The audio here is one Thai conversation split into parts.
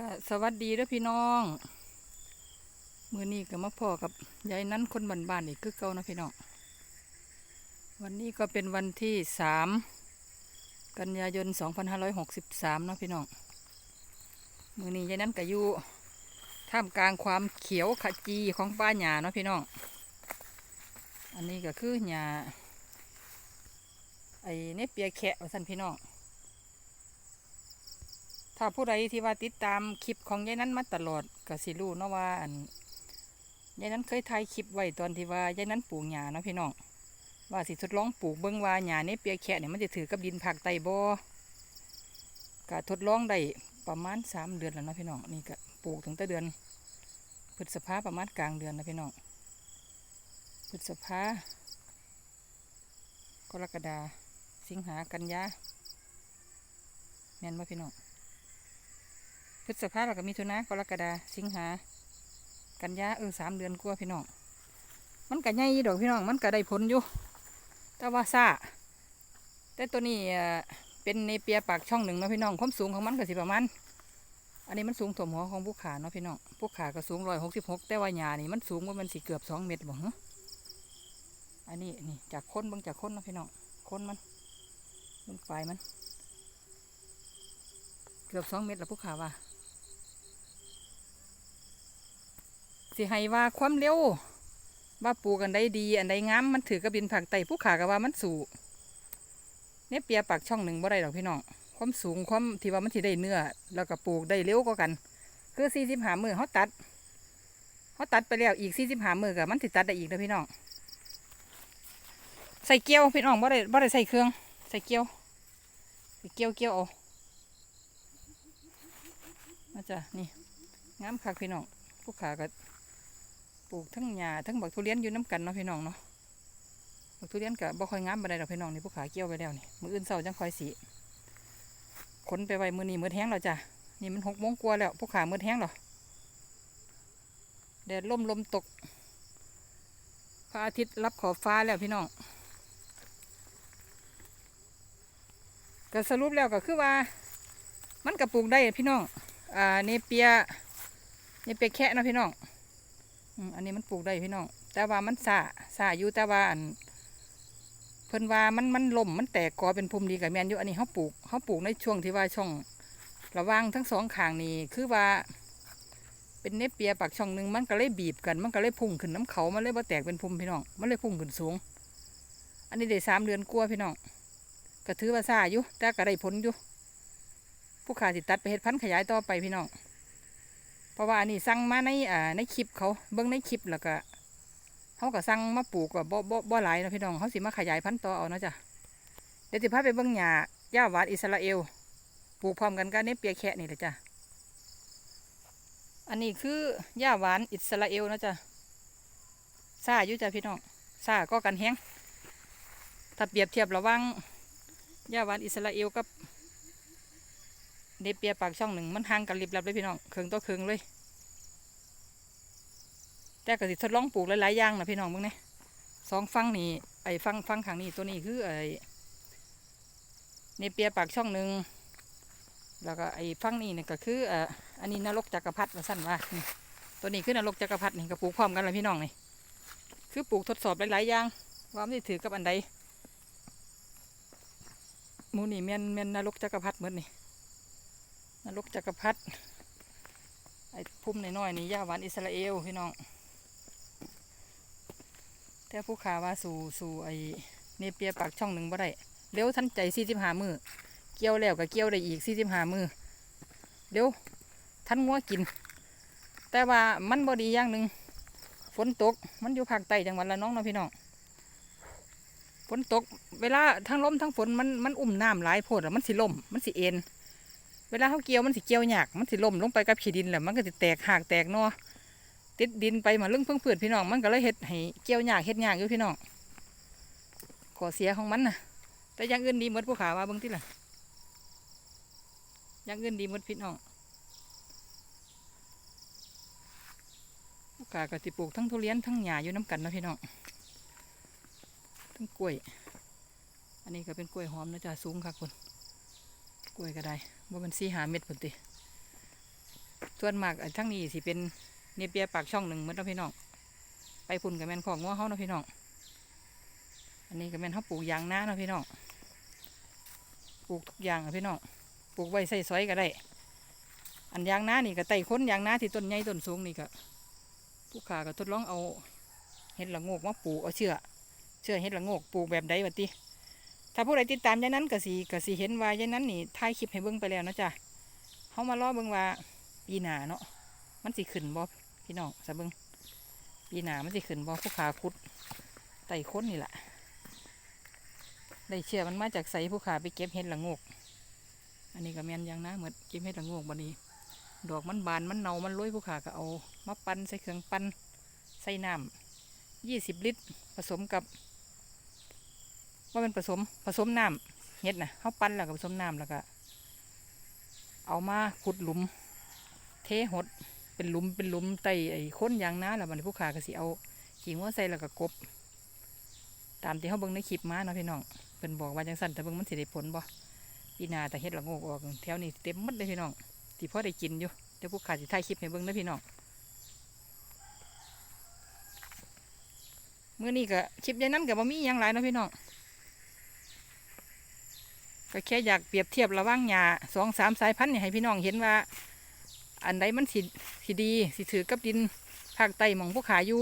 ก็สวัสดีด้อพี่น้องมือนี้ก็มาพ่อกับยายนั้นคนบ้านๆอีกคือเก่านะพี่น้องวันนี้ก็เป็นวันที่สามกันยายนสองพันห้าร้อยหกสิบสามเนาะพี่น้องมือนี้ยายนั้นก็อยู่ท่ามกลางความเขียวขจีของป้าหญ้าเนาะพี่น้องอันนี้ก็คือหญ้าไอ้เนปเปียแคะว่าสันพี่น้อง ถ้าผู้ใดที่ว่าติดตามคลิปของยายนั้นมาตลอดก็สิรู้เนาะว่าอันยายนั้นเคยถ่ายคลิปไว้ตอนที่ว่ายายนั้นปลูกหญ้าเนาะพี่น้องว่าสิทดลองปลูกเบิ่งว่าหญ้าเนเปียแคะเนี่ยมันจะถือกับดินผักไตบ่ก็ทดลองได้ประมาณสามเดือนแล้วเนาะพี่น้องนี่ก็ปลูกถึงแต่เดือนพฤษภาประมาณกลางเดือนนะพี่น้องพฤษภากรกฎาสิงหากันยาแม่นบ่พี่น้อง พฤษภาเราก็มีทุนากรกฎาสิงหา กันยาเออสามเดือนกว่าพี่น้อง มันก็ใหญ่อยู่ดอกพี่น้อง มันก็ได้ผลอยู่ แต่ว่าซาแต่ตัวนี้เออเป็นในเปียปากช่องหนึ่งนะพี่น้อง ความสูงของมันก็สิประมาณ อันนี้มันสูงถ่วมหัวของผู้ขาเนาะพี่น้อง ผู้ขาก็สูงร้อยหกสิบหกแต่ว่าหญ้านี่มันสูงว่ามันสิเกือบสองเมตรบ่ฮะอันนี้นี่จากค้นบางจากค้นเนาะพี่น้อง ค้นมันมันปลมัน เกือบสองเมตรแล้วผู้ขาว่า สิให้ว่าความเร็ว ว่าปลูกอันใดดี อันใดงามมันถือกระบินผักไตผู้ขาก็ว่ามันสูงเนี่ยเปียปากช่องหนึ่งบ่ได้ดอกพี่น้องความสูงความที่ว่ามันสิได้เนื้อ แล้วก็ปลูกได้เร็วกว่ากัน คือสี่สิบหามือเขาตัดเขาตัดไปแล้วอีกสี่สิบหามือกับมันสิตัดได้อีกนะพี่น้องใส่เกี๊ยวพี่น้องบ่ได้บ่ได้ใส่เครื่อง ใส่เกี๊ยวใส่เกี๊ยวเกี๊ยวเอามาจ้ะนี่งามคักพี่น้องผู้ขาก็ป ลูกทั้งหญ้าทั้งบักทุเรียนอยู่น้ำกันเนาะพี่น้องเนาะบักทุเรียนก็บ่ค่อยงามปานใดดอกพี่น้องนี่ผู้ขาเกี่ยวไปแล้วนี่มืออื่นเสาร์จังคอยสีขนไปไว้มือนีมือแห้งแล้วจ้ะนี่มันหกโมงกว่าแล้วผู้ขามือแห้งหรอแดดล่มลมตกพระอาทิตย์รับขอบฟ้าแล้วพี่น้องก็สรุปแล้วก็คือว่า มันก็ปลูกได้พี่น้องอ่าเนเปียเนเปียแคะเนะพี่น้อง อันนี้มันปลูกได้พี่น้อง แต่ว่ามันสาสาอยู่แต่ว่าอันเพิ่นว่ามันมันล่มมันแตกกอเป็นภูมิดีกับแมนอยู่อันนี้เขาปลูกเขาปลูกในช่วงที่ว่าช่อง ระว่างทั้งสองข้างนี่คือว่า เป็นเนปเปียปากช่องหนึ่งมันก็เลยบีบกัน มันก็เลยพุ่งขึ้นน้ำเขามันเลยบ่แตกเป็นภูมิพี่น้อง มันเลยพุ่งขึ้นสูง อันนี้ได้สามเดือนกลัวพี่น้องก็ถือว่าซาอยู่แต่ก็ได้ผลอยู่ผู้ขาสิตัดไปเฮ็ดพันธุ์ขยายต่อไปพี่น้อง เพราะว่าอันนี้สั่งมาในอ่าในคลิปเขาเบิ้งในคลิปแล้วก็เขาก็สั่งมาปลูกก็บ่บ่บ่หลายนะพี่น้องเขาสิมาขยายพันธุ์ต่อเอาเนาะจ้ะเดี๋ยวสิพาไปเบิ้งหญ้าหญ้าหวานอิสราเอลปลูกพร้อมกันกับเนเปียแคะนี่แหละจ้ะอันนี้คือหญ้าหวานอิสราเอลนะจ้ะซาอยู่จ้ะพี่น้องซาก็กันแห้งถ้าเปรียบเทียบระว่างหญ้าหวานอิสราเอลกับ เนปเปียปากช่องหนึ่งมันห่างกันลิบลับเลยพี่น้องเคืองต่อเคืองเลยแต่ก็สิทดลองปลูกหลายๆอย่างนะพี่น้องมึงเนี่ยสองฟังนี่ไอ้ฟังฟังข้างนี้ตัวนี้คือไอ้เนเปียปากช่องหนึ่งแล้วก็ไอ้ฟังนี่เนี่ยก็คือเอ่ออันนี้นรกจักรพรรดิว่าสั้นว่าตัวนี้คือนรกจักรพรรดินี่ก็ปลูกพร้อมกันเลยพี่น้องนี่คือปลูกทดสอบหลายๆอย่างว่ามันถือกับอันใดมูนี่แม่นแม่นนรกจักรพรรดิเหมือนนี่ นรกจักรพรรดิไอ้พุ่มน้อยๆนี่ย่าหวานอิสราเอลพี่น้องแต่ผู้ขาว่าสู่สู่ไอ้เนเปียปากช่องหนึ่งบ่ได้เร็วทันใจสี่สิบห้ามือเกี่ยวแล้วก็เกี่ยวได้อีกสี่สิบห้ามือเร็วทันงัวกิน แต่ว่ามันบ่ดีอย่างหนึ่งฝนตกมันอยู่ภาคใต้จังหวัดละน้องเนาะพี่น้องฝนตกเวลาทั้งลมทั้งฝนมันมันอุ่มน้ำหลายโพดอะมันสิล่มมันสิเอ็น เวลาเขาเกี่ยวมันสิเกี่ยวหยากมันสิล่มลงไปกับขี้ดินแหละมันก็สิแตกหากแตกนอติดดินไปมาลึงเพิ่งเพื่อนพี่น้องมันก็เลยเฮ็ดให้เกี่ยวหยากเฮ็ดหยากอยู่พี่น้องขอเสียของมันนะแต่ยังอื่นดีหมดผู้ขาว่าเบิ่งที่ล่ะยังอื่นดีหมดพี่น้องผู้ขาก็สิปลูกทั้งทุเรียนทั้งหญ้าอยู่น้ำกันนะพี่น้องทั้งกล้วย อันนี้ก็เป็นกล้วยหอมนะจ๊ะสูงค่ะคน กล้วยก็ได้ว่ามันสี่หาเม็ดพุ่นติส่วนมากอันทั้งนี้สิเป็นเนเปียปากช่องหนึ่งเหมือนเราพี่น้อง ไปพุ่นกับแมนของงัวเฮาเนาะพี่น้อง อันนี้กับแมนเขาปลูกยางนาเนาะพี่น้อง ปลูกทุกอย่างอะพี่น้อง ปลูกไว้ใส่ซอยก็ได้ อันยางนานี่ก็ไต่ค้นยางนาที่ต้นใหญ่ต้นสูงนี่ก็ผู้ขาก็ทดลองเอาเห็ดละโงกมาปลูกเอาเชื่อ เชื่อเห็ดละโงกปลูกแบบใดบัดติ ถ้าผู้ใดติดตามยายนั้นก็สิก็สิเห็นว่ายายนั้นนี่ถ่ายคลิปให้เบิ่งไปแล้วนะจ๊ะเฮามารอเบิ่งว่าปีหนาเนาะมันสิขึ้นบ่พี่น้องซะเบิ่งปีหนามันสิขึ้นบ่ผู้ขาขุดไต่ค้นนี่แหละได้เชื่อมันมาจากไสผู้ขาไปเก็บเห็ดละงก อันนี้ก็แมนยางนะเหมือนเก็บเห็ดละงกบัดนี้ ดอกมันบานมันเน่ามันลอยผู้ขาก็เอามาปั่นใส่เครื่องปั่นใส่น้ำยี่สิบลิตร ผสมกับ ว่ามันผสมผสมน้ำเฮ็ดนะเขาปั้นแล้วก็ผสมน้ำแล้วก็ เอามาขุดหลุม เทหดเป็นหลุมเป็นหลุมไต่ไอ้ค้นยางนาแล้วมันผู้ขาก็สิเอาขี้งัวใส่แล้วก็กบ ตามที่เขาเบิ่งในคลิปมาเนาะพี่น้องเป็นบอกว่าจังสั่นแต่เบิ่งมันสิได้ผลบ่ปีนาแต่เฮ็ดละโงกออกแถวนี้เต็มหมดเลยพี่น้องที่พ่อได้กินอยู่เดี๋ยวผู้ขาสิถ่ายคลิปให้เบิ่งนะพี่น้องเมื้อนี้ก็คลิปยายนั้นก็บ่มีหยังหลายเนาะพี่น้อง ก็แค่อยากเปรียบเทียบระว่างหญ้าสองสามสายพันธุ์นี่ให้พี่น้องเห็นว่า อันใดมันสิสิดีสิถือกับดินภาคใต้หมองผู้ขายอยู่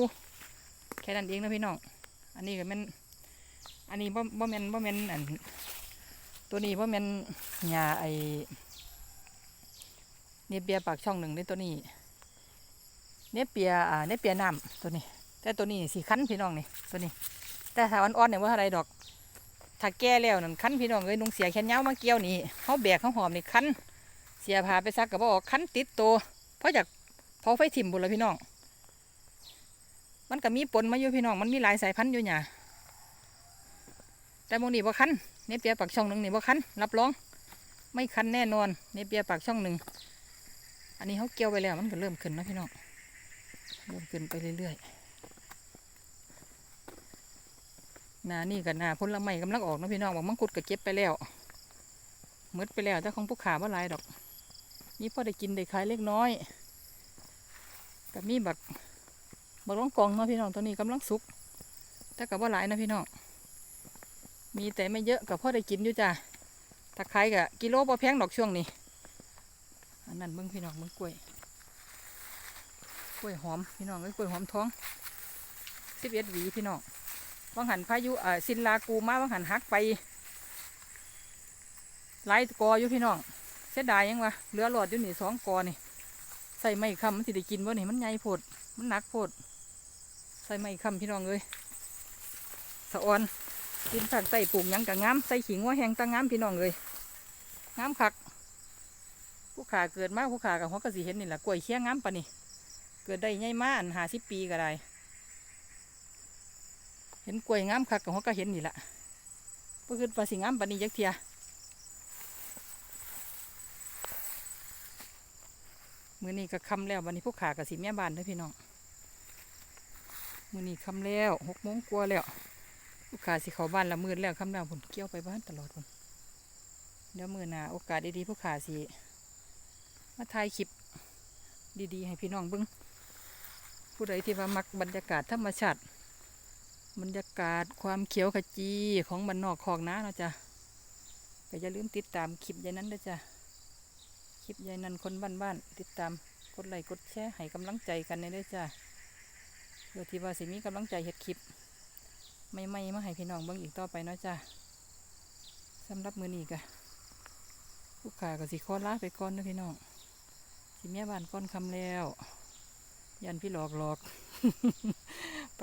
แค่นั้นเองนะพี่น้อง อันนี้ก็ม่นอันนี้บ่บ่แมนบ่แมนอันตัวนี้บ่แมนหญ้าไอเนเปียปากช่องหนึ่งในตัวนี้เนเปียอ่าเนเปียน้ำตัวนี้ แต่ตัวนี้สีคั้นพี่น้องนี่ตัวนี้ แต่ถ้าอ่อนๆเนี่ยว่าอะไรดอก ถ้าแก่แล้วนั่นคันพี่น้องเอ้ยนุ่งเสียแขนยาวมาเกี่ยวนี่เขาแบกเขาหอมนี่คันเสียผ้าไปซักกับบอกคันติดโตเพราะอยากเผาไฟถิ่มบุญละพี่น้อง มันก็มีปนมาอยู่พี่น้อง มันมีหลายสายพันธุ์อยู่หน่าแต่โมนี่บ่คันเนเปียปากช่องหนึ่งนี่บ่คันรับรอง ไม่คันแน่นอนเนเปียปากช่องหนึ่งอันนี้เขาเกี่ยวไปแล้วมันก็เริ่มขึ้นนะพี่น้อง เริ่มขึ้นไปเรื่อยๆ ห นานี่กับนาผลไม้กำลังออกนะพี่น้องบอกมังคุดก็เก็บไปแล้วหมดไปแล้วแต่ของผู้ขาว่าหลายดอก นี่พอได้กินได้ขายเล็กน้อยกับมีบักบักร้องกองเนาะพี่น้องตัวนี้กำลังสุกแต่กับว่าหลายนะพี่น้องมีแต่ไม่เยอะกับพ่อได้กินอยู่จ้ะถ้าขายกับกิโลพอแพงดอกช่วงนี้อันนั้นเบิ้งพี่น้องเบิ้งกล้วยกล้วยหอมพี่น้องเอ้ยกล้วยหอมท้องสิบเอ็ดหวีพี่น้อง บางหันพายุเอ่อสินลากูมาบางหันหักไปหลายกออยู่พี่น้องเสียดายยังวะเหลือหลอดอยู่นี่สองกอนี่ใส่ไม้คำมันสิได้กินบ่นี่มันใหญ่โพดมันหนักโพดใส่ไม้คำพี่น้องเลยสะออนกินผักใส่ปลูกยังกะงามใส่ขิงว่าแหงตะงงามพี่น้องเลยงามคักผู้ขาเกิดมาผู้ขากับหัวกระสีเห็นนี่แหละกล้วยเคี้ยงงามปะนี่เกิดได้ใหญ่มาอันหาสิบปีก็ได้ เห็นกล้วยงามคักของเขาก็เห็นนี่แหละเพื่อขึ้นปลาสิงามปานี้ยักเทียมือนี้ก็คำแล้ววันนี้พวกขากับสีแม่บานเด้อพี่น้องมือนี้คำแล้วหกโมงกว่าแล้วพวกขาสิเขาบ้านละมืดแล้วคำแล้วผมเกี่ยวไปบ้านตลอดผมเดี๋ยวมือหนาโอกาสดีๆพวกขาสิมาถ่ายคลิปดีๆ ให้พี่น้องเบิ้งผู้ใดที่ว่ามักบรรยากาศธรรมชาติ บรรยากาศความเขียวขจีของบ้านอกคองนาเนาะจ้ะก็อย่าลืมติดตามคลิปยายนั้นด้วยจ้ะคลิปยายนั้นคนบ้านบ้านๆติดตามกดไลค์กดแชร์ให้กำลังใจกันในด้วยจ้ะเพื่อที่ว่าสิมีกำลังใจเฮ็ดคลิปไม่ไม่มาให้พี่น้องเบิ่งอีกต่อไปเนาะจ้ะสำหรับมือนี้ก็ผู้ขาก็สิขอลาไปก่อนนะพี่น้องสิเมียบ้านก่อนคำแล้ว ยันพี่หลอกหลอก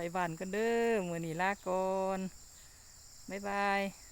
ไปบ้านกันเด้อมือนี้ลาก่อนบ๊ายบาย